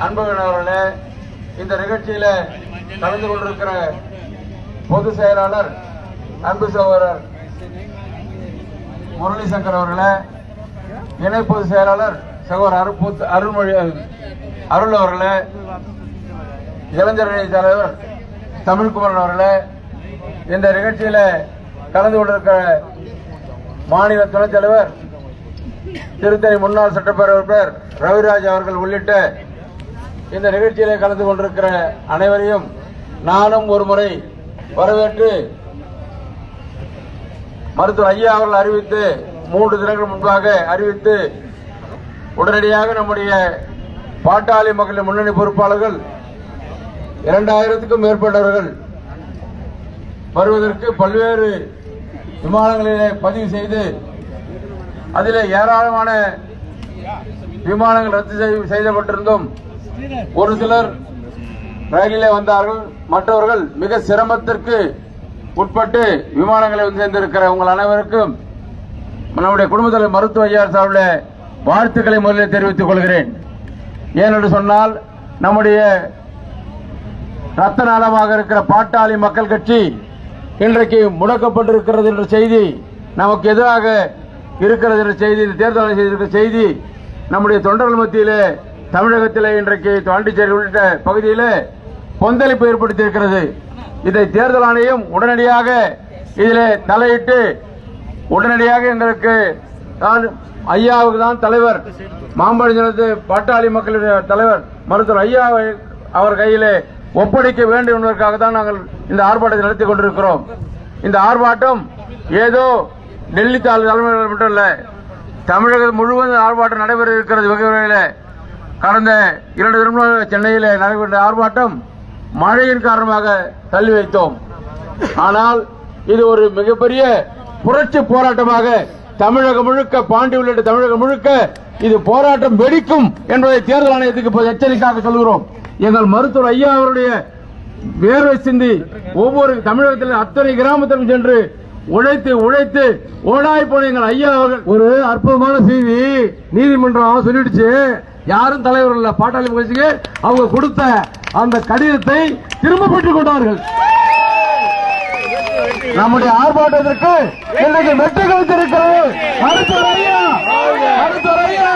அன்பகன் அவர்களே இந்த நிகழ்ச்சியில கலந்து கொண்டிருக்கிற பொது செயலாளர் அன்பு சகோதரர் முரளி சங்கர் அவர்களே இணை பொதுச் செயலாளர் சகோதரர் அருப்பூத் அருள்மொழி அருள் அவர்களே இளைஞரணி தலைவர் தமிழ்குமரன் அவர்களே இந்த நிகழ்ச்சியில கலந்து கொண்டிருக்கிற மாநில துணைத் தலைவர் திருத்தணி முன்னாள் சட்டப்பேரவை ரவிராஜ் அவர்கள் உள்ளிட்ட இந்த நிகழ்ச்சியிலே கலந்து கொண்டிருக்கிற அனைவரையும் நானும் ஒரு முறை வரவேற்று மருத்துவர் ஐயா அவர்கள் அறிவித்து மூன்று தினங்கள் முன்பாக அறிவித்து உடனடியாக நம்முடைய பாட்டாளி மக்களின் முன்னணி பொறுப்பாளர்கள் இரண்டாயிரத்துக்கும் மேற்பட்டவர்கள் வருவதற்கு பல்வேறு விமானங்களிலே பதிவு செய்து அதில் ஏராளமான விமானங்கள் ரத்து செய்யப்பட்டிருந்தும் ஒரு சிலர் ரயிலிலே வந்தார்கள். மற்றவர்கள் மிக சிரமத்திற்கு உட்பட்டு விமானங்களை வந்து சேர்ந்திருக்கிற உங்கள் அனைவருக்கும் நம்முடைய குடும்பத்தில் மருத்துவ ஐயா சார்பில் வாழ்த்துக்களை முதலில் தெரிவித்துக் கொள்கிறேன். ஏனென்று சொன்னால் நம்முடைய ரத்த நாளமாக இருக்கிற பாட்டாளி மக்கள் கட்சி இன்றைக்கு முடக்கப்பட்டிருக்கிறது என்ற செய்தி நமக்கு எதிராக இருக்கிறது என்ற செய்தி தேர்தல் செய்திருக்கிற செய்தி நம்முடைய தொண்டர்கள் மத்தியிலே தமிழகத்திலே இன்றைக்கு பாண்டிச்சேரி உள்ளிட்ட பகுதியில் கொந்தளிப்பு ஏற்படுத்தியிருக்கிறது. இதை தேர்தல் ஆணையம் உடனடியாக இதில் தலையிட்டு உடனடியாக எங்களுக்கு நான் ஐயாவுக்கு தான் தலைவர் மாம்பழ ஜனத்து பாட்டாளி மக்களுடைய தலைவர் மருத்துவர் ஐயா அவர் கையிலே ஒப்படைக்க வேண்டும் என்பதற்காக தான் நாங்கள் இந்த ஆர்ப்பாட்டத்தை நடத்தி கொண்டிருக்கிறோம். இந்த ஆர்ப்பாட்டம் ஏதோ டெல்லி தலைமையில் மட்டும் இல்லை தமிழகம் முழுவதும் ஆர்ப்பாட்டம் நடைபெற இருக்கிறது வெகு விரைவில். கடந்த இரண்டு தினமாக சென்னையில் நடைபெற்ற ஆர்ப்பாட்டம் மழையின் காரணமாக தள்ளி வைத்தோம். ஆனால் இது ஒரு மிகப்பெரிய புரட்சி போராட்டமாக தமிழகம் முழுக்க பாண்டி உள்ளிட்ட தமிழகம் முழுக்க இது போராட்டம் வெடிக்கும் என்பதை தேர்தல் ஆணையத்துக்கு எச்சரிக்கையாக சொல்கிறோம். எங்கள் மருத்துவர் ஐயா அவருடைய வேர்வை சிந்தி ஒவ்வொரு தமிழகத்தில் அத்தனை கிராமத்திலும் சென்று உழைத்து உழைத்து ஓடாய் போன எங்கள் ஐயா அவர்கள். ஒரு அற்புதமான செய்தி நீதிமன்றம் சொல்லிடுச்சு. யாரும் தலைவர் இல்ல பாட்டாளி கட்சிக்கு அவங்க கொடுத்த அந்த கடிதத்தை திரும்ப பெற்றுக் கொண்டார்கள். நம்முடைய ஆர்ப்பாட்டத்திற்கு இன்னைக்கு வெற்றி கழித்திருக்கிறது மருத்துவர் ஐயா மருத்துவர் ஐயா